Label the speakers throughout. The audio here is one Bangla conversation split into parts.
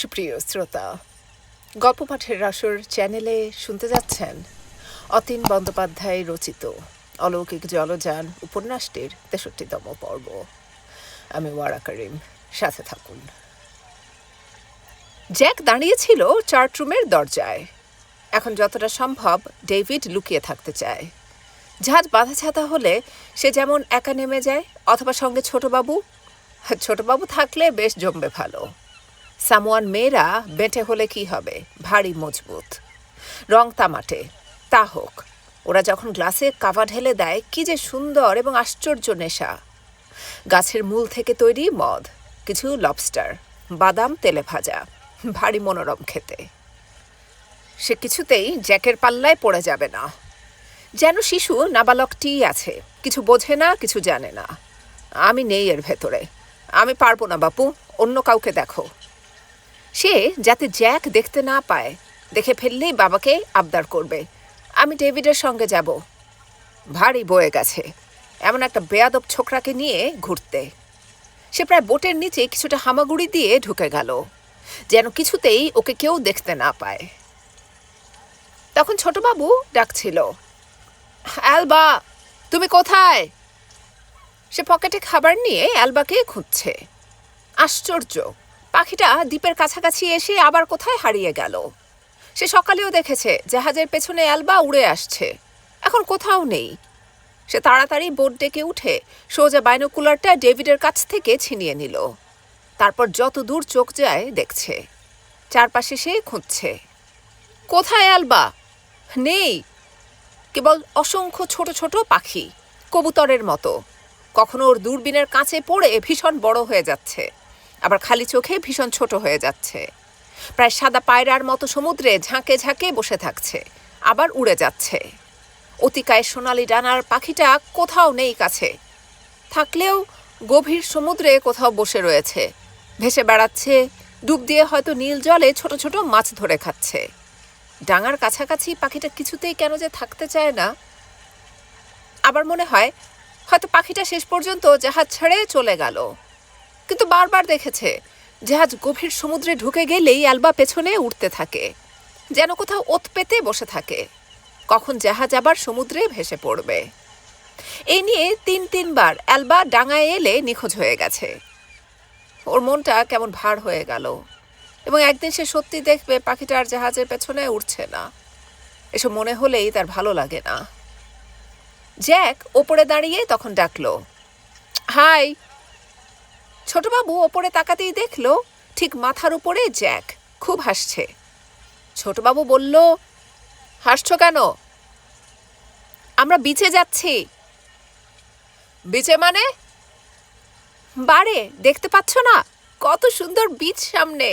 Speaker 1: সুপ্রিয় শ্রোতা গল্প পাঠের রাসর চ্যানেলে শুনতে যাচ্ছেন অতীন বন্দ্যোপাধ্যায় রচিত অলৌকিক জলযান উপন্যাসটির তেষট্টিতম পর্ব। আমি ওয়ারা করিম, সাথে থাকুন। জ্যাক দাঁড়িয়েছিল চার্ট রুমের দরজায়। এখন যতটা সম্ভব ডেভিড লুকিয়ে থাকতে চায়। জাহাজ বাঁধা ছাতা হলে সে যেমন একা নেমে যায়, অথবা সঙ্গে ছোটবাবু। ছোটবাবু থাকলে বেশ জমবে ভালো। সামোয়ান মেয়েরা বেঁটে হলে কি হবে? ভারী মজবুত। রং তামাটে। তা হোক, ওরা যখন গ্লাসে কাবা ঢেলে দেয়, কি যে সুন্দর এবং আশ্চর্য নেশা। গাছের মূল থেকে তৈরি মদ, কিছু লবস্টার, বাদাম তেলে ভাজা, ভারী মনোরম খেতে। সে কিছুতেই জ্যাকের পাল্লায় পড়ে যাবে না। যেন শিশু নাবালকটি আছে, কিছু বোঝে না, কিছু জানে না। আমি নেই এর ভেতরে। আমি পারব না, বাপু। অন্য কাউকে দেখো। সে যাতে জ্যাক দেখতে না পায়, দেখে ফেললেই বাবাকে আবদার করবে। আমি ডেভিডের সঙ্গে যাব। ভারী বয়ে গেছে। এমন একটা বেয়াদব ছোকরাকে নিয়ে ঘুরতে। সে প্রায় বোটের নিচে কিছুটা হামাগুড়ি দিয়ে ঢুকে গেল, যেন কিছুতেই ওকে কেউ দেখতে না পায়। তখন ছোটবাবু ডাকছিল, অ্যালবা, তুমি কোথায়? সে পকেটে খাবার নিয়ে অ্যালবাকে খুঁজছে। আশ্চর্য! পাখিটা দ্বীপের কাছাকাছি এসে আবার কোথায় হারিয়ে গেল? সে সকালেও দেখেছে, জাহাজের পেছনে অ্যালবা উড়ে আসছে। এখন কোথাও নেই। সে তাড়াতাড়ি বোট ডেকে উঠে সোজা বাইনোকুলারটা ডেভিডের কাছ থেকে ছিনিয়ে নিল। তারপর যত দূর চোখ যায়, দেখছে। চারপাশে সে খুঁজছে। কোথায় অ্যালবা নেই। কেবল অসংখ্য ছোট ছোট পাখি, কবুতরের মতো। কখনো ওর দূরবীনের কাছে পড়ে ভীষণ বড় হয়ে যাচ্ছে। আবার খালি চোখে ভীষণ ছোট হয়ে যাচ্ছে। প্রায় সাদা পায়রার মতো সমুদ্রে ঝাঁকে ঝাঁকে বসে থাকছে, আবার উড়ে যাচ্ছে। অতিকায় সোনালি ডানার পাখিটা কোথাও নেই কাছে। থাকলেও গভীর সমুদ্রে কোথাও বসে রয়েছে। ভেসে বেড়াচ্ছে, ডুব দিয়ে হয়তো নীল জলে ছোট ছোট মাছ ধরে খাচ্ছে। ডাঙার কাছাকাছি পাখিটা কিছুতেই কেন যে থাকতে চায় না। আবার মনে হয়, হয়তো পাখিটা শেষ পর্যন্ত জাহাজ ছেড়ে চলে গেল। কিন্তু বারবার দেখেছে, জাহাজ গভীর সমুদ্রে ঢুকে গেলেই অ্যালবা পেছনে উঠতে থাকে, যেন কোথাও ওত পেতে বসে থাকে। কখন জাহাজ আবার সমুদ্রে ভেসে পড়বে? এই নিয়ে তিন তিনবার অ্যালবা ডাঙায় এলে নিখোঁজ হয়ে গেছে। ওর মনটা কেমন ভার হয়ে গেল, এবং একদিন সে সত্যি দেখবে পাখিটার জাহাজের পেছনে উঠছে না। এসব মনে হলেই তার ভালো লাগে না। জ্যাক ওপরে দাঁড়িয়ে তখন ডাকলো, হাই ছোটবাবু ওপরে তাকাতেই দেখল, ঠিক মাথার উপরে জ্যাক, খুব হাসছে। ছোটবাবু বলল, হাসছো কেন? আমরা বিচে যাচ্ছি। বিচে মানে? বারে, দেখতে পাচ্ছ না, কত সুন্দর বিচ সামনে।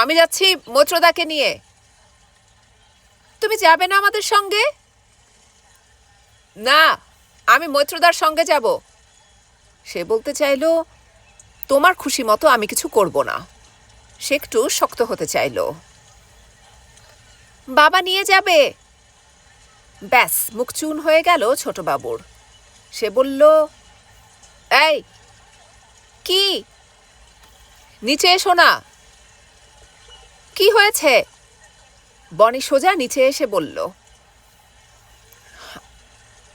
Speaker 1: আমি যাচ্ছি মৈত্রদাকে নিয়ে। তুমি যাবে না আমাদের সঙ্গে? না, আমি মৈত্রদার সঙ্গে যাব। সে বলতে চাইল, তোমার খুশি মতো আমি কিছু করব না। সে একটু শক্ত হতে চাইল। বাবা নিয়ে যাবে? ব্যাস, মুখ চুন হয়ে গেল ছোট বাবুর সে বলল, এই, কি? নিচে এসো না। কি হয়েছে? বনি সোজা নিচে এসে বলল,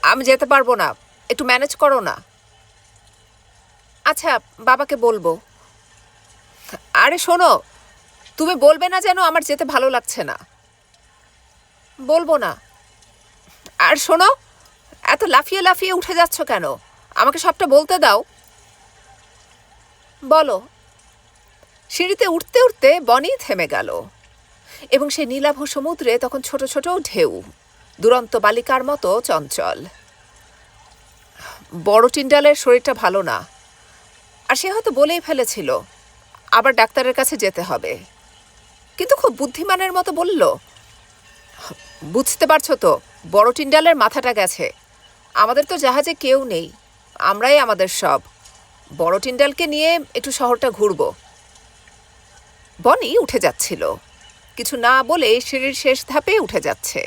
Speaker 1: আমি যেতে পারব না, একটু ম্যানেজ করো না। আচ্ছা বাবাকে বলব। আরে শোনো, তুমি বলবে না যেন আমার যেতে ভালো লাগছে না। বলব না। আর শোনো, এত লাফিয়ে লাফিয়ে উঠে যাচ্ছ কেন? আমাকে সবটা বলতে দাও। বলো। সিঁড়িতে উঠতে উঠতে বনি থেমে গেল এবং সে নীলাভ সমুদ্রে তখন ছোট ছোট ঢেউ, দুরন্ত বালিকার মতো চঞ্চল। বড় টিন্ডালের শরীরটা ভালো না। আর সে হয়তো বলেই ফেলেছিল, আবার ডাক্তারের কাছে যেতে হবে। কিন্তু খুব বুদ্ধিমানের মতো বলল, বুঝতে পারছ তো, বড় টিন্ডালের মাথাটা গেছে। আমাদের তো জাহাজে কেউ নেই, আমরাই আমাদের সব। বড় টিন্ডালকে নিয়ে একটু শহরটা ঘুরব বনি উঠে যাচ্ছিল। কিছু না বলে সিঁড়ির শেষ ধাপে উঠে যাচ্ছে।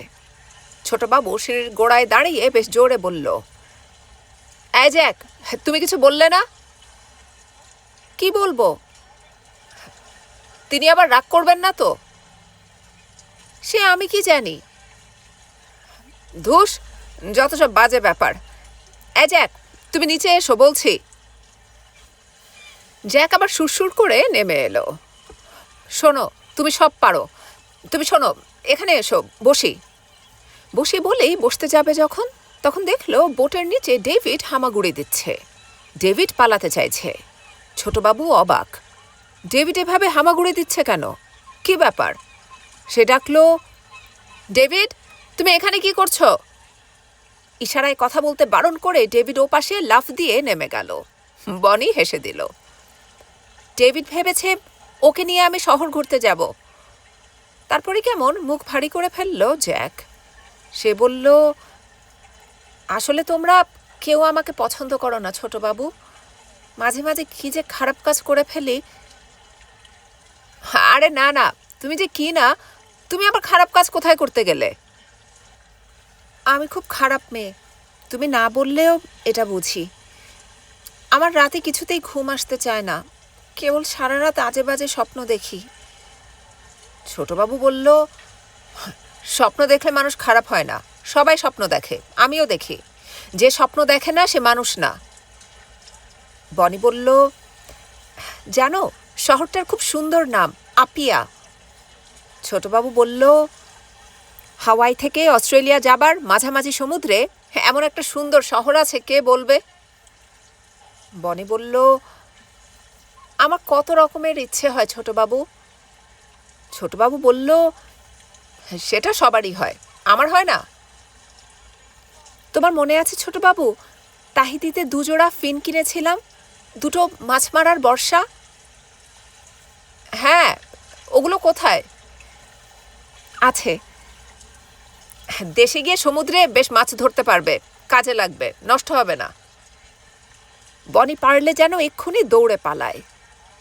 Speaker 1: ছোটবাবু সিঁড়ির গোড়ায় দাঁড়িয়ে বেশ জোরে বলল, এই জ্যাক তুমি কিছু বললে না? কি বলব? তিনি আবার রাগ করবেন না তো? সে আমি কি জানি? ধুস, যত সব বাজে ব্যাপার। এ জ্যাক, তুমি নিচে এসো, বলছি। জ্যাক আবার সুরসুর করে নেমে এলো। শোনো, তুমি সব পারো। তুমি শোনো, এখানে এসো, বসি। বসি বলেই বসতে যাবে যখন, তখন দেখল বোটের নিচে ডেভিড হামাগুড়ি দিচ্ছে। ডেভিড পালাতে চাইছে। ছোটবাবু অবাক। ডেভিড এভাবে হামাগুড়ি দিচ্ছে কেন? কি ব্যাপার? সে ডাকলো, ডেভিড, তুমি এখানে কি করছ? ইশারায় কথা বলতে বারণ করে ডেভিড ও পাশে লাফ দিয়ে নেমে গেল। বনি হেসে দিল, ডেভিড ভেবেছে ওকে নিয়ে আমি শহর ঘুরতে যাব। তারপরে কেমন মুখ ভারী করে ফেলল জ্যাক। সে বলল, আসলে তোমরা কেউ আমাকে পছন্দ করো না, ছোটবাবু। মাঝে মাঝে কি যে খারাপ কাজ করে ফেলি? আরে না না, তুমি যে কি না, তুমি আবার খারাপ কাজ কোথায় করতে গেলে? আমি খুব খারাপ মেয়ে, তুমি না বললেও এটা বুঝি। আমার রাতে কিছুতেই ঘুম আসতে চায় না, কেবল সারা রাত আজে বাজে স্বপ্ন দেখি। ছোটবাবু বলল, স্বপ্ন দেখলে মানুষ খারাপ হয় না, সবাই স্বপ্ন দেখে, আমিও দেখি। যে স্বপ্ন দেখে না, সে মানুষ না। বনি বলল, জানো, শহরটার খুব সুন্দর নাম, আপিয়া। ছোটবাবু বলল, হাওয়াই থেকে অস্ট্রেলিয়া যাবার মাঝামাঝি সমুদ্রে এমন একটা সুন্দর শহর আছে, কে বলবে? বনি বলল, আমার কত রকমের ইচ্ছে হয় ছোটবাবু। ছোটবাবু বলল, সেটা সবারই হয়, আমার হয় না। তোমার মনে আছে ছোটবাবু, তাহিতিতে দুজোড়া ফিন কিনেছিলাম? দুটো মাছ মারার বর্ষা? হ্যাঁ ওগুলো কোথায়? আছে। দেশে গিয়ে সমুদ্রে বেশ মাছ ধরতে পারবে, কাজে লাগবে, নষ্ট হবে না। বনি পারলে যেন এক্ষুনি দৌড়ে পালায়।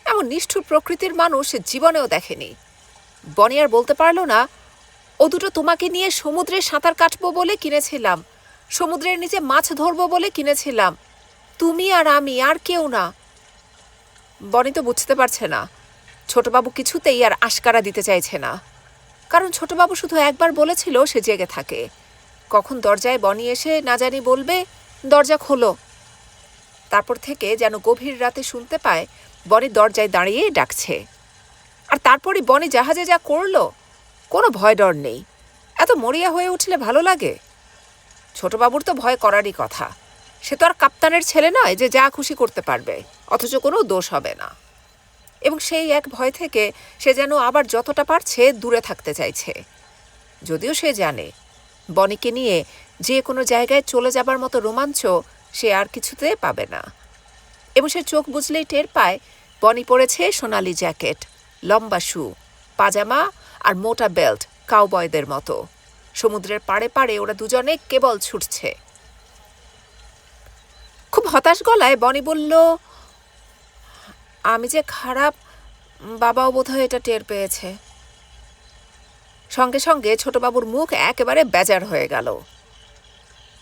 Speaker 1: এমন নিষ্ঠুর প্রকৃতির মানুষ জীবনেও দেখেনি। বনি আর বলতে পারল না, ও দুটো তোমাকে নিয়ে সমুদ্রে সাঁতার কাটবো বলে কিনেছিলাম, সমুদ্রের নিচে মাছ ধরবো বলে কিনেছিলাম তুমি আর আমি, আর কেউ না। বনি তো বুঝতে পারছে না। ছোটবাবু কিছুতেই আর আশকারা দিতে চাইছে না। কারণ ছোটবাবু শুধু একবার বলেছিল সে জেগে থাকে। কখন দরজায় বনি এসে না জানি বলবে, দরজা খোলো। তারপর থেকে যেন গভীর রাতে শুনতে পায়, বনি দরজায় দাঁড়িয়ে ডাকছে। আর তারপরই বনি জাহাজে যা করল, কোনো ভয় ডর নেই। এত মরিয়া হয়ে উঠলে ভালো লাগে? ছোটবাবুর তো ভয় করারই কথা। সে তো আর কাপ্তানের ছেলে নয় যে যা খুশি করতে পারবে, অথচ কোনো দোষ হবে না। এবং সেই এক ভয় থেকে সে যেন আবার যতটা পারছে দূরে থাকতে চাইছে। যদিও সে জানে, বনিকে নিয়ে যে কোনো জায়গায় চলে যাবার মতো রোমাঞ্চ সে আর কিছুতে পাবে না। এবং সে চোখ বুঝলেই টের পায়, বনি পরেছে সোনালি জ্যাকেট, লম্বা শু, পাজামা আর মোটা বেল্ট কাউবয়দের মতো। সমুদ্রের পাড়ে পাড়ে ওরা দুজনে কেবল ছুটছে। খুব হতাশ গলায় বনি বলল, আমি যে খারাপ, বাবাও বোধহয় এটা টের পেয়েছে। সঙ্গে সঙ্গে ছোটবাবুর মুখ একেবারে বেজার হয়ে গেল।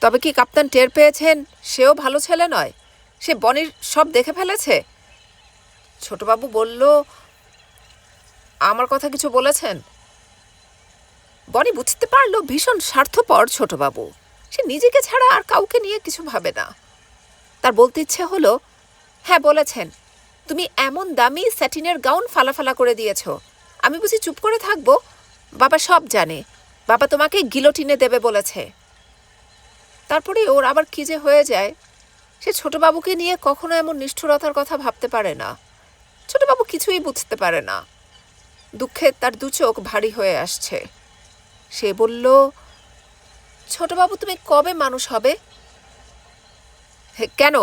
Speaker 1: তবে কি কাপ্তান টের পেয়েছেন? সেও ভালো ছেলে নয়। সে বনির সব দেখে ফেলেছে? ছোটবাবু বলল, আমার কথা কিছু বলেছেন? বনি বুঝতে পারল ভীষণ স্বার্থপর ছোটবাবু। সে নিজেকে ছাড়া আর কাউকে নিয়ে কিছু ভাবে না। তার বলতে ইচ্ছে হলো হ্যাঁ বলেছেন। তুমি এমন দামি স্যাটিনের গাউন ফালাফালা করে দিয়েছ। আমি বুঝি চুপ করে থাকব? বাবা সব জানে। বাবা তোমাকে গিলোটিনে দেবে বলেছে। তারপরে ওর আবার কি যে হয়ে যায়, সে ছোটবাবুকে নিয়ে কখনো এমন নিষ্ঠুরতার কথা ভাবতে পারে না। ছোটবাবু কিছুই বুঝতে পারে না। দুঃখে তার দু চোখ ভারী হয়ে আসছে। সে বলল, ছোটবাবু, তুমি কবে মানুষ হবে? কেন?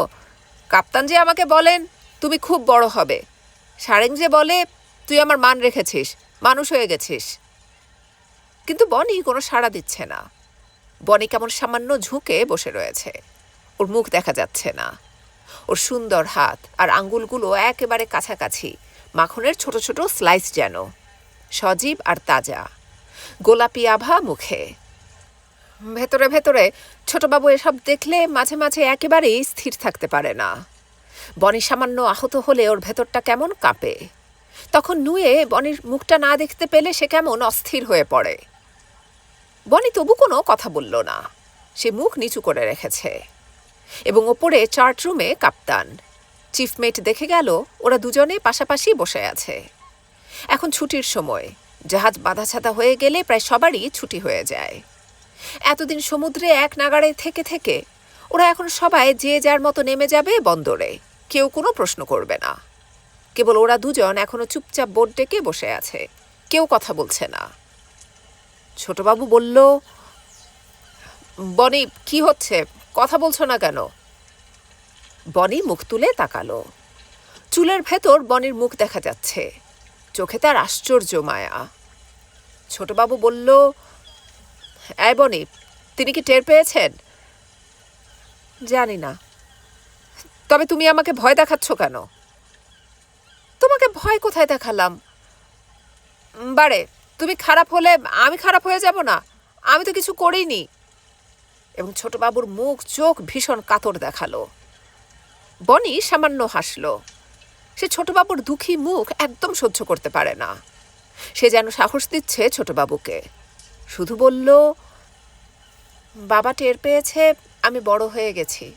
Speaker 1: কাপ্তান যে আমাকে বলেন, তুমি খুব বড় হবে। সারেং যে বলে, তুই আমার মান রেখেছিস, মানুষ হয়ে গেছিস। কিন্তু বনি কোনো সাড়া দিচ্ছে না। বনি কেমন সামান্য ঝুঁকে বসে রয়েছে। ওর মুখ দেখা যাচ্ছে না। ওর সুন্দর হাত আর আঙ্গুলগুলো একেবারে কাছাকাছি, মাখনের ছোট ছোট স্লাইস যেন। সজীব আর তাজা। গোলাপি আভা মুখে। ভেতরে ভেতরে। ছোটবাবু এসব দেখলে মাঝে মাঝে একেবারেই স্থির থাকতে পারে না। বনি সামান্য আহত হলে ওর ভেতরটা কেমন কাঁপে। তখন নুয়ে বনির মুখটা না দেখতে পেলে সে কেমন অস্থির হয়ে পড়ে। বনি তবু কোনো কথা বলল না। সে মুখ নিচু করে রেখেছে। এবং ওপরে চার্ট রুমে কাপ্তান। চিফমেট দেখে গেল ওরা দুজনে পাশাপাশি বসে আছে। এখন ছুটির সময়। জাহাজ বাঁধাছাতা হয়ে গেলে প্রায় সবারই ছুটি হয়ে যায়। এতদিন সমুদ্রে এক নাগাড়ে থেকে থেকে ওরা এখন সবাই যে যার মতো নেমে যাবে বন্দরে। কেউ কোনো প্রশ্ন করবে না। কেবল ওরা দুজন এখনও চুপচাপ বোট ডেকে বসে আছে। কেউ কথা বলছে না। ছোটবাবু বলল, বনি, কি হচ্ছে? কথা বলছো না কেন? বনি মুখ তুলে তাকালো। চুলের ভেতর বনির মুখ দেখা যাচ্ছে। চোখে তার আশ্চর্য মায়া। ছোটবাবু বলল এই বনি, তিনি কি টের পেয়েছেন? জানি না। তবে তুমি আমাকে ভয় দেখাচ্ছ কেন? তোমাকে ভয় কোথায় দেখালাম? বারে তুমি খারাপ হলে আমি খারাপ হয়ে যাব না। আমি তো কিছু করিনি। এবং ছোটবাবুর মুখ, চোখ ভীষণ কাতর দেখাল। বনি সামান্য হাসল। সে ছোটবাবুর দুঃখী মুখ একদম সহ্য করতে পারে না। সে যেন সাহস দিচ্ছে ছোটবাবুকে। শুধু বলল, বাবা টের পেয়েছে, আমি বড় হয়ে গেছি।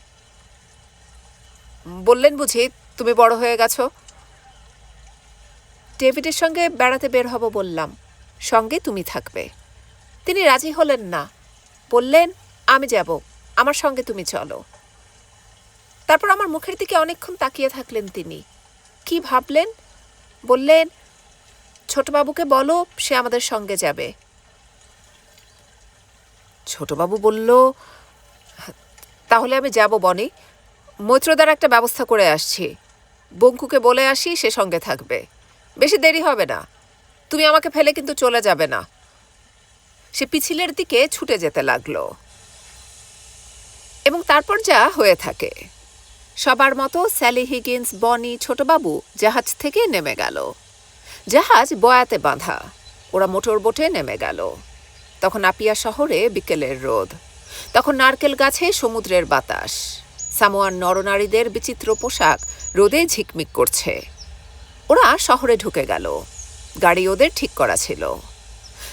Speaker 1: বললেন বুঝি, তুমি বড় হয়ে গেছো? ডেভিডের সঙ্গে বেড়াতে বের হব বললাম, সঙ্গে তুমি থাকবে। তিনি রাজি হলেন না, বললেন, আমি যাব, আমার সঙ্গে তুমি চলো। তারপর আমার মুখের দিকে অনেকক্ষণ তাকিয়ে থাকলেন তিনি। কি ভাবলেন? বললেন, ছোটবাবুকে বলো, সে আমাদের সঙ্গে যাবে। ছোটবাবু বলল, তাহলে আমি যাব, বনি। মৈত্রদার একটা ব্যবস্থা করে আসছি। বঙ্কুকে বলে আসি সে সঙ্গে থাকবে। বেশি দেরি হবে না। তুমি আমাকে ফেলে কিন্তু চলে যাবে না। সে পিছিলের দিকে ছুটে যেতে লাগল। এবং তারপর যা হয়ে থাকে। সবার মতো স্যালি হিগিন্স, বনি, ছোটবাবু জাহাজ থেকে নেমে গেল। জাহাজ বয়াতে বাঁধা। ওরা মোটর বোটে নেমে গেল। তখন আপিয়া শহরে বিকেলের রোদ। তখন নারকেল গাছে সমুদ্রের বাতাস। সামোয়ান নরনারীদের বিচিত্র পোশাক রোদে ঝিকমিক করছে। ওরা শহরে ঢুকে গেল। গাড়ি ওদের ঠিক করা ছিল।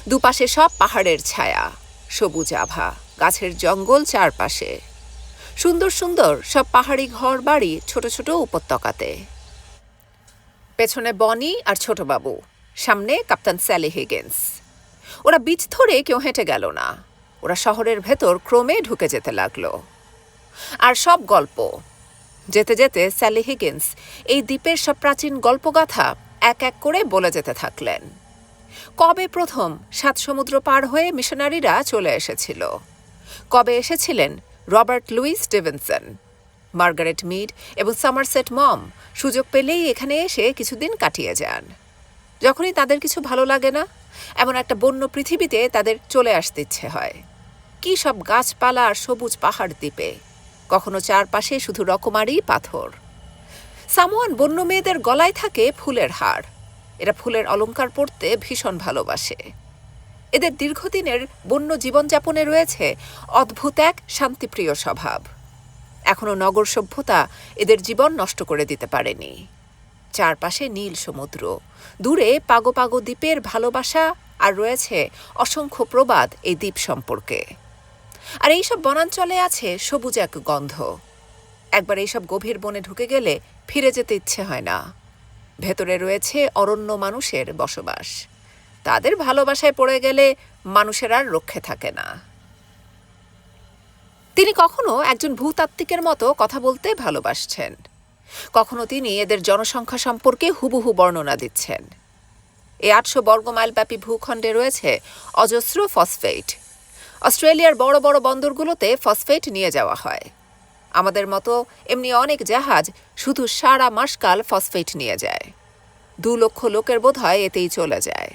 Speaker 1: দুপাশে সব পাহাড়ের ছায়া, সবুজ আভা, গাছের জঙ্গল চারপাশে। সুন্দর সুন্দর সব পাহাড়ি ঘর বাড়ি ছোট ছোট উপত্যকাতে। পেছনে বনি আর ছোটবাবু সামনে কাপ্তান স্যালি হিগেন্স। ওরা বীজ ধরে কেউ হেঁটে গেল না। ওরা শহরের ভেতর ক্রমে ঢুকে যেতে লাগল। আর সব গল্প। যেতে যেতে স্যালি হিগিন্স এই দ্বীপের সব প্রাচীন গল্পগাথা এক এক করে বলে যেতে থাকলেন। কবে প্রথম সাত সমুদ্র পার হয়ে মিশনারিরা চলে এসেছিল? কবে এসেছিলেন Robert Louis Stevenson? Margaret Mead এবং সামারসেট মম সুযোগ পেলেই এখানে এসে কিছুদিন কাটিয়ে যান। যখনই তাদের কিছু ভালো লাগে না এমন একটা বন্য পৃথিবীতে তাদের চলে আসতে ইচ্ছে হয়। কি সব গাছপালা আর সবুজ পাহাড় দ্বীপে। কখনো চারপাশে শুধু রকমারি পাথর। সামোয়ান বন্য মেয়েদের গলায় থাকে ফুলের হার। এরা ফুলের অলঙ্কার পরতে ভীষণ ভালোবাসে। এদের দীর্ঘদিনের বন্য জীবনযাপনে রয়েছে অদ্ভুত এক শান্তিপ্রিয় স্বভাব। এখনও নগর সভ্যতা এদের জীবন নষ্ট করে দিতে পারেনি। চারপাশে নীল সমুদ্র। দূরে পাগো পাগো দ্বীপের ভালোবাসা আর রয়েছে অসংখ্য প্রবাদ এই দ্বীপ সম্পর্কে। আর এইসব বনাঞ্চলে আছে সবুজ এক গন্ধ। একবার এইসব গভীর বনে ঢুকে গেলে ফিরে যেতে ইচ্ছে হয় না। ভেতরে রয়েছে অরণ্য মানুষের বসবাস। তাদের ভালোবাসায় পড়ে গেলে মানুষের আর রক্ষে থাকে না। তিনি কখনো একজন ভূতাত্ত্বিকের মতো কথা বলতে ভালোবাসছেন। কখনো তিনি এদের জনসংখ্যা সম্পর্কে হুবহু বর্ণনা দিচ্ছেন। এই আটশো বর্গমাইল ব্যাপী ভূখণ্ডে রয়েছে অজস্র ফসফেট। অস্ট্রেলিয়ার বড় বড় বন্দরগুলোতে ফসফেট নিয়ে যাওয়া হয়। আমাদের মতো এমনি অনেক জাহাজ শুধু সারা মাসকাল ফসফেট নিয়ে যায়। দু লক্ষ লোকের বোধ হয় এতেই চলে যায়।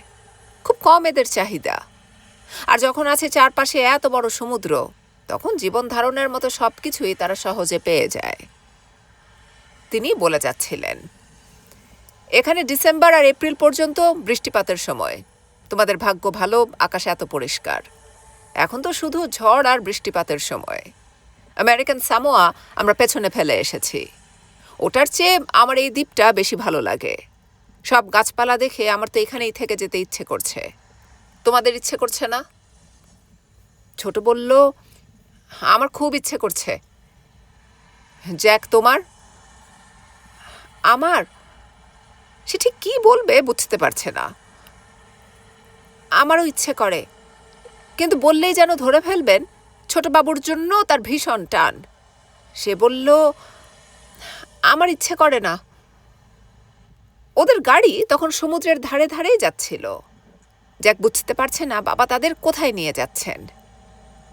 Speaker 1: খুব কম এদের চাহিদা। আর যখন আছে চারপাশে এত বড় সমুদ্র, তখন জীবন ধারণের মতো সব কিছুই তারা সহজে পেয়ে যায়। তিনি বলে যাচ্ছিলেন। এখানে ডিসেম্বর আর এপ্রিল পর্যন্ত বৃষ্টিপাতের সময়। তোমাদের ভাগ্য ভালো, আকাশ এত পরিষ্কার। এখন তো শুধু ঝড় আর বৃষ্টিপাতের সময়। আমেরিকান সামোয়া, আমরা পেছনে ফেলে এসেছি। ওটার চেয়ে আমার এই দ্বীপটা বেশি ভালো লাগে। সব গাছপালা দেখে আমার তো এখানেই থেকে যেতে ইচ্ছে করছে। তোমাদের ইচ্ছে করছে না? ছোট বলল, আমার খুব ইচ্ছে করছে। জ্যাক, তোমার? আমার? সে ঠিক কী বলবে বুঝতে পারছে না। আমারও ইচ্ছে করে। কিন্তু বললেই যেন ধরে ফেলবেন ছোট বাবুর জন্য তার ভীষণ টান। সে বলল, আমার ইচ্ছে করে না। ওদের গাড়ি তখন সমুদ্রের ধারে ধারেই যাচ্ছিল। যাক, বুঝতে পারছে না বাবা তাদের কোথায় নিয়ে যাচ্ছেন।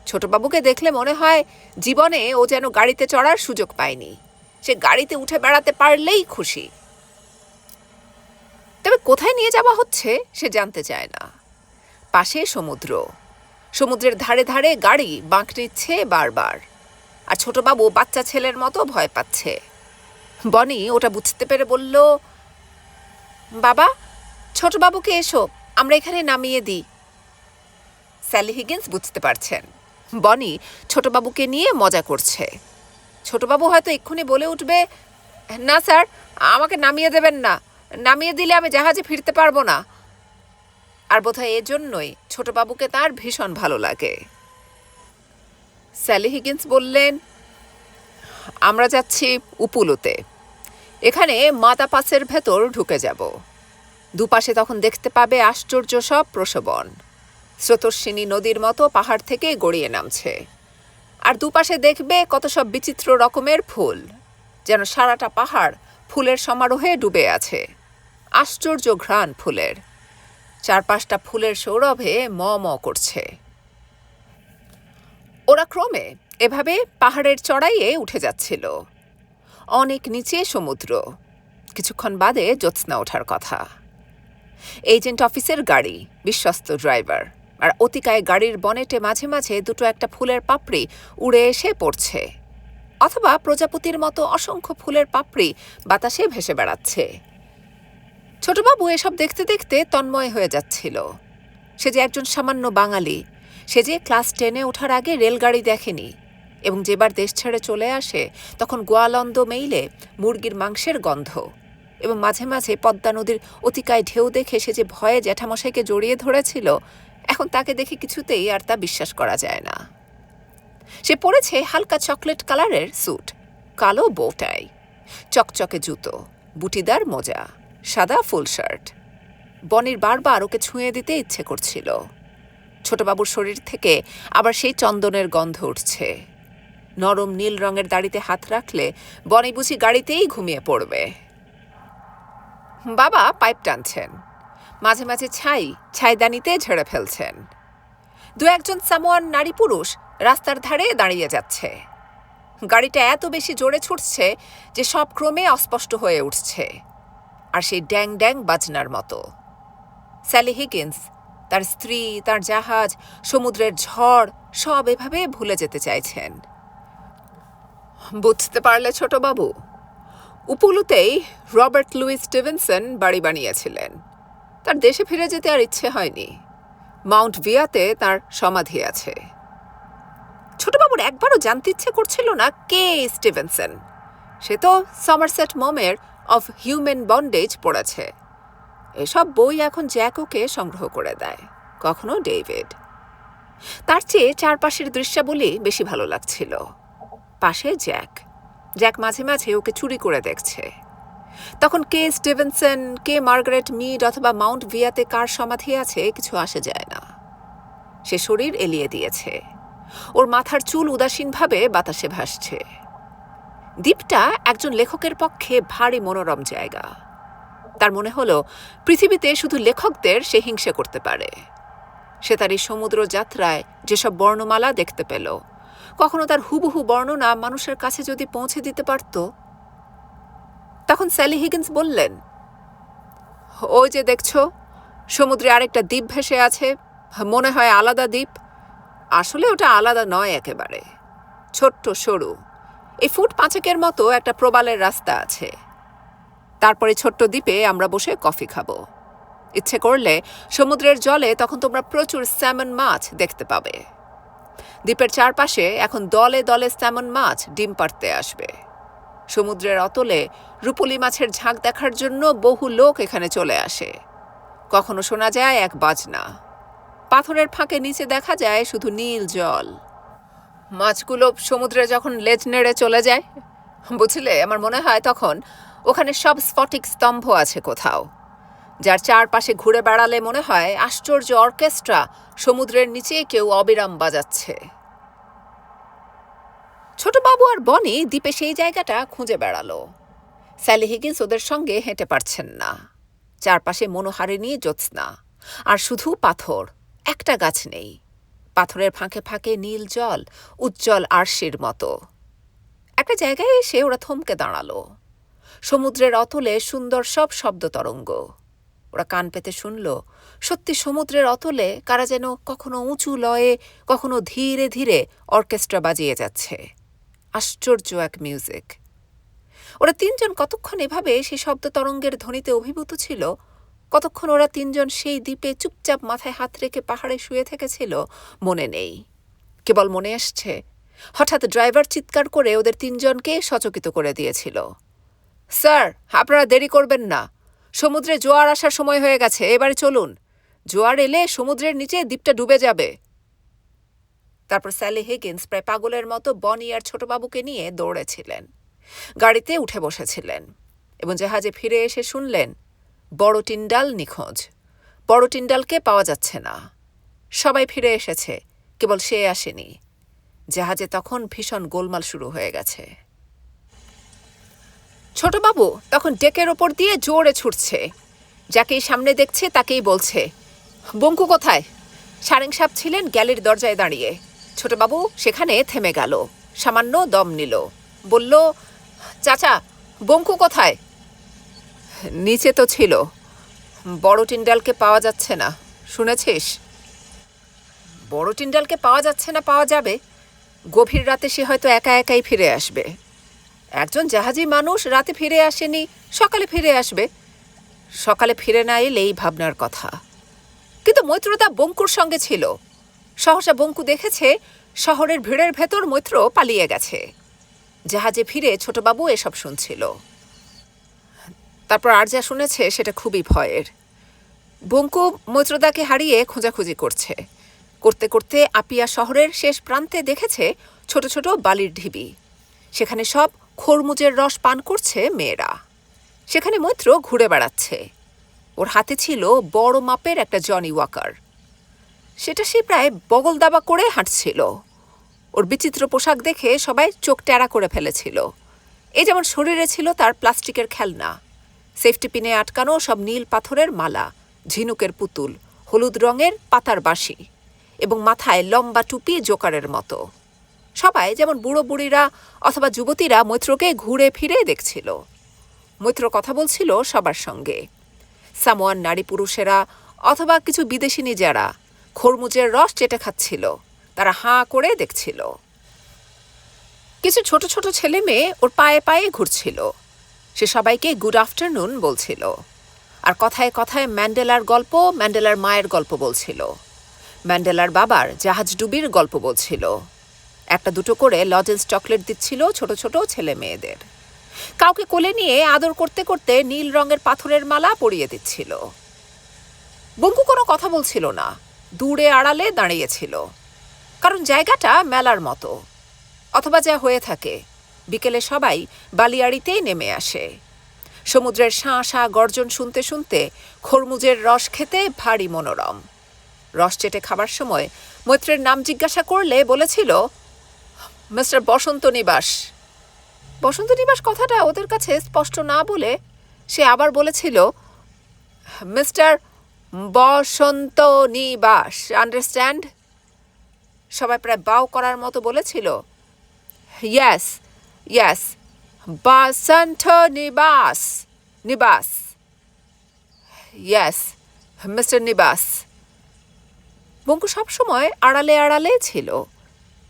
Speaker 1: ছোটবাবুকে দেখলে মনে হয় জীবনে ও যেন গাড়িতে চড়ার সুযোগ পায়নি। সে গাড়িতে উঠে বেড়াতে পারলেই খুশি। তবে কোথায় নিয়ে যাওয়া হচ্ছে সে জানতে চায় না। পাশে সমুদ্র। সমুদ্রের ধারে ধারে গাড়ি বাঁক নিচ্ছে বারবার। আর ছোটবাবু বাচ্চা ছেলের মতো ভয় পাচ্ছে। বনি ওটা বুঝতে পেরে বলল, বাবা, ছোটবাবুকে এসো, আমরা এখানে নামিয়ে দিই। স্যালি হিগিন্স বুঝতে পারছেন। বনি ছোটবাবুকে নিয়ে মজা করছে। ছোটবাবু হয়তো এক্ষুনি বলে উঠবে, না স্যার, আমাকে নামিয়ে দেবেন না। নামিয়ে দিলে আমি জাহাজে ফিরতে পারব না। আর বোধহয় এজন্যই ছোটবাবুকে তার ভীষণ ভালো লাগে। স্যালি হিগিন্স বললেন, আমরা যাচ্ছি উপুলোতে। এখানে মাতা পাসের ভেতর ঢুকে যাব। দুপাশে তখন দেখতে পাবে আশ্চর্য সব প্রসবন স্রোতস্বিনী নদীর মতো পাহাড় থেকে গড়িয়ে নামছে। আর দুপাশে দেখবে কত সব বিচিত্র রকমের ফুল, যেন সারাটা পাহাড় ফুলের সমারোহে ডুবে আছে। আশ্চর্য ঘ্রাণ ফুলের। চারপাশটা ফুলের সৌরভে ম ম করছে। ওরা ক্রমে এভাবে পাহাড়ের চড়াইয়ে উঠে যাচ্ছিল। অনেক নিচে সমুদ্র। কিছুক্ষণ বাদে জ্যোৎস্না ওঠার কথা। এজেন্ট অফিসের গাড়ি, বিশ্বস্ত ড্রাইভার। আর অতিকায় গাড়ির বনেটে মাঝে মাঝে দুটো একটা ফুলের পাপড়ি উড়ে এসে পড়ছে। অথবা প্রজাপতির মতো অসংখ্য ফুলের পাপড়ি বাতাসে ভেসে বেড়াচ্ছে। ছোটবাবু এসব দেখতে দেখতে তন্ময় হয়ে যাচ্ছিল। সে যে একজন সামান্য বাঙালি, সে যে ক্লাস টেনে ওঠার আগে রেলগাড়ি দেখেনি এবং যেবার দেশ ছেড়ে চলে আসে, তখন গোয়ালন্দ মেইলে মুরগির মাংসের গন্ধ এবং মাঝে মাঝে পদ্মা নদীর অতিকায় ঢেউ দেখে সে যে ভয়ে জ্যাঠামশাইকে জড়িয়ে ধরেছিল এখন তাকে দেখে কিছুতেই আর তা বিশ্বাস করা যায় না। সে পরেছে হালকা চকলেট কালারের স্যুট, কালো বোটাই চকচকে জুতো, বুটিদার মোজা, সাদা ফুল শার্ট। বনির বারবার ওকে ছুঁয়ে দিতে ইচ্ছে করছিল। ছোটবাবুর শরীর থেকে আবার সেই চন্দনের গন্ধ উঠছে। নরম নীল রঙের দাড়িতে হাত রাখলে বনি বুঝি গাড়িতেই ঘুমিয়ে পড়বে। বাবা পাইপ টানছেন। মাঝে মাঝে ছাই, ছাইদানিতে ঝেড়ে ফেলছেন। দু একজন সামোয়ান নারী পুরুষ রাস্তার ধারে দাঁড়িয়ে যাচ্ছে। গাড়িটা এত বেশি জোরে ছুটছে যে সব ক্রমে অস্পষ্ট হয়ে উঠছে। আর সেই ড্যাং ড্যাং বাজনার মতো। স্যালি হিগিন্স, তার স্ত্রী, তার জাহাজ, সমুদ্রের ঝড়, সব এভাবে ভুলে যেতে চাইছেন। বুঝতে পারলে ছোটবাবু, উপুলুতেই রবার্ট লুইস স্টিভেনসন বাড়ি বানিয়েছিলেন। তার দেশে ফিরে যেতে আর ইচ্ছে হয়নি। মাউন্ট ভিয়াতে তার সমাধি আছে। ছোটবাবুর একবারও জানতে ইচ্ছে করছিল না কে স্টিভেনসন। সে তো সমারসেট মমের অফ হিউম্যান বন্ডেজ পড়েছে। এসব বই এখন জ্যাকোকে সংগ্রহ করে দেয়, কখনো ডেভিড। তার চেয়ে চারপাশের দৃশ্যাবলী বেশি ভালো লাগছিল। পাশে জ্যাক। জ্যাক মাঝে মাঝে ওকে চুরি করে দেখছে। তখন কে স্টিভেনসন, কে মার্গারেট মিড অথবা মাউন্ট ভিয়াতে কার সমাধি আছে, কিছু আসে যায় না। সে শরীর এলিয়ে দিয়েছে। ওর মাথার চুল উদাসীনভাবে বাতাসে ভাসছে। দ্বীপটা একজন লেখকের পক্ষে ভারী মনোরম জায়গা। তার মনে হলো, পৃথিবীতে শুধু লেখকদের সে হিংসে করতে পারে। সে তার এই সমুদ্র যাত্রায় যেসব বর্ণমালা দেখতে পেল, কখনো তার হুবহু বর্ণনা মানুষের কাছে যদি পৌঁছে দিতে পারত তখন স্যালি হিগিন্স বললেন, ওই যে দেখছ, সমুদ্রে আরেকটা দ্বীপ ভেসে আছে, মনে হয় আলাদা দ্বীপ। আসলে ওটা আলাদা নয় একেবারে, ছোট্ট সরু। এই ফুট পাঁচেকের মতো একটা প্রবালের রাস্তা আছে। তারপরে ছোট্ট দ্বীপে আমরা বসে কফি খাব। ইচ্ছে করলে সমুদ্রের জলে তখন তোমরা প্রচুর স্যামন মাছ দেখতে পাবে। দ্বীপের চারপাশে এখন দলে দলে স্যামন মাছ ডিম পাড়তে আসবে। সমুদ্রের অতলে রূপলি মাছের ঝাঁক দেখার জন্য বহু লোক এখানে চলে আসে। কখনো শোনা যায় এক বাজনা। পাথরের ফাঁকে নিচে দেখা যায় শুধু নীল জল। মাছগুলো সমুদ্রে যখন লেজ নেড়ে চলে যায়, বুঝলে, আমার মনে হয় তখন ওখানে সব স্ফটিক স্তম্ভ আছে কোথাও। যার চারপাশে ঘুরে বেড়ালে মনে হয় আশ্চর্য অর্কেস্ট্রা সমুদ্রের নিচে কেউ অবিরাম বাজাচ্ছে। ছোট বাবু আর বনি দ্বীপে সেই জায়গাটা খুঁজে বেড়ালো। স্যালি হিগিন্স ওদের সঙ্গে হেঁটে পারছেন না। চারপাশে মনোহারিণী জ্যোৎস্না। আর শুধু পাথর, একটা গাছ নেই। পাথরের ফাঁকে ফাঁকে নীল জল, উজ্জ্বল আরশির মতো। একটা জায়গায় এসে ওরা থমকে দাঁড়াল। সমুদ্রের অতলে সুন্দর সব শব্দ তরঙ্গ। ওরা কান পেতে শুনল, সত্যি সমুদ্রের অতলে কারা যেন কখনো উঁচু লয়ে, কখনো ধীরে ধীরে অর্কেস্ট্রা বাজিয়ে যাচ্ছে। আশ্চর্য এক মিউজিক ওরা তিনজন কতক্ষণ এভাবে সেই শব্দ তরঙ্গের ধ্বনিতে অভিভূত ছিল? কতক্ষণ ওরা তিনজন সেই দ্বীপে চুপচাপ মাথায় হাত রেখে পাহাড়ে শুয়ে থেকেছিল? মনে নেই। কেবল মনে আসছে। হঠাৎ ড্রাইভার চিৎকার করে ওদের তিনজনকে সচকিত করে দিয়েছিল। স্যার, আপনারা দেরি করবেন না। সমুদ্রে জোয়ার আসার সময় হয়ে গেছে, এবারে চলুন। জোয়ার এলে সমুদ্রের নিচে দ্বীপটা ডুবে যাবে। তারপর স্যালি হিগিন্স প্রায় পাগলের মতো বনি আর ছোটবাবুকে নিয়ে দৌড়েছিলেন। গাড়িতে উঠে বসেছিলেন এবং জাহাজে ফিরে এসে শুনলেন, বড় টিন্ডাল নিখোঁজ। বড় টিন্ডালকে পাওয়া যাচ্ছে না। সবাই ফিরে এসেছে, কেবল সে আসেনি। জাহাজে তখন ভীষণ গোলমাল শুরু হয়ে গেছে। ছোটবাবু তখন ডেকের ওপর দিয়ে জোরে ছুটছে। যাকেই সামনে দেখছে তাকেই বলছে, বঙ্কু কোথায়? সারেং সাপ ছিলেন গ্যালির দরজায় দাঁড়িয়ে। ছোটবাবু সেখানে থেমে গেল। সামান্য দম নিল। বলল, চাচা, বঙ্কু কোথায়? নিচে তো ছিল। বড় টিন্ডালকে পাওয়া যাচ্ছে না। শুনেছিস? বড় টিন্ডালকে পাওয়া যাচ্ছে না, পাওয়া যাবে। গভীর রাতে সে হয়তো একা একাই ফিরে আসবে। একজন জাহাজি মানুষ রাতে ফিরে আসেনি, সকালে ফিরে আসবে। সকালে ফিরে না এলেই ভাবনার কথা। কিন্তু মৈত্রদা বঙ্কুর সঙ্গে ছিল। সহসা বঙ্কু দেখেছে শহরের ভিড়ের ভেতর মৈত্র পালিয়ে গেছে। জাহাজে ফিরে ছোটবাবু এসব শুনছিল। তারপর আর যা শুনেছে সেটা খুবই ভয়ের। বঙ্কু মৈত্রদাকে হারিয়ে খোঁজাখুঁজি করছে। করতে করতে আপিয়া শহরের শেষ প্রান্তে দেখেছে ছোট ছোট বালির ঢিবি। সেখানে সব খরমুজের রস পান করছে মেয়েরা। সেখানে মৈত্র ঘুরে বেড়াচ্ছে। ওর হাতে ছিল বড় মাপের একটা জনি ওয়াকার। সেটা সে প্রায় বগল দাবা করে হাঁটছিল। ওর বিচিত্র পোশাক দেখে সবাই চোখ টেরা করে ফেলেছিল। এ যেমন শরীরে ছিল তার প্লাস্টিকের খেলনা। সেফটি পিনে আটকানো সব নীল পাথরের মালা, ঝিনুকের পুতুল, হলুদ রঙের পাতার বাঁশি এবং মাথায় লম্বা টুপি জোকারের মতো। সবাই যেমন বুড়ো বুড়িরা অথবা যুবতীরা মৈত্রকে ঘুরে ফিরে দেখছিল। মৈত্র কথা বলছিল সবার সঙ্গে। সামোয়ান নারী পুরুষেরা অথবা কিছু বিদেশিনী যারা খরমুজের রস চেটে খাচ্ছিল। তারা হাঁ করে দেখছিল। কিছু ছোট ছোট ছেলে মেয়ে ওর পায়ে পায়ে ঘুরছিল। সে সবাইকে গুড আফটারনুন বলছিল। আর কথায় কথায় ম্যান্ডেলার গল্প, ম্যান্ডেলার মায়ের গল্প বলছিল। ম্যান্ডেলার বাবার জাহাজ ডুবির গল্প বলছিল। একটা দুটো করে লজেন্স চকলেট দিচ্ছিল ছোট ছোট ছেলে মেয়েদের। কাউকে কোলে নিয়ে আদর করতে করতে নীল রঙের পাথরের মালা পরিয়ে দিচ্ছিল। বঙ্কু কোনো কথা বলছিল না। দূরে আড়ালে দাঁড়িয়েছিল। কারণ জায়গাটা মেলার মতো। অথবা যা হয়ে থাকে, বিকেলে সবাই বালিয়াড়িতেই নেমে আসে। সমুদ্রের শাঁ শাঁ গর্জন শুনতে শুনতে খরমুজের রস খেতে ভারী মনোরম। রস চেটে খাবার সময় মৈত্রের নাম জিজ্ঞাসা করলে বলেছিল, মিস্টার বসন্ত নিবাস। বসন্ত নিবাস কথাটা ওদের কাছে স্পষ্ট না বলে সে আবার বলেছিল, মিস্টার বসন্ত নিবাস আন্ডারস্ট্যান্ড সবাই প্রায় বাউ করার মতো বলেছিল। ইয়াস ইয়াস বসন্ত নিবাস নিবাস। ইয়াস মিস্টার নিবাস। বঙ্কু সবসময় আড়ালে আড়ালে ছিল।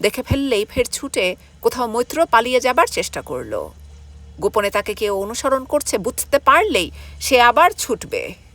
Speaker 1: দেখে ফেললেই ফের ছুটে কোথাও মৈত্র পালিয়ে যাবার চেষ্টা করল। গোপনে তাকে কেউ অনুসরণ করছে বুঝতে পারলেই সে আবার ছুটবে।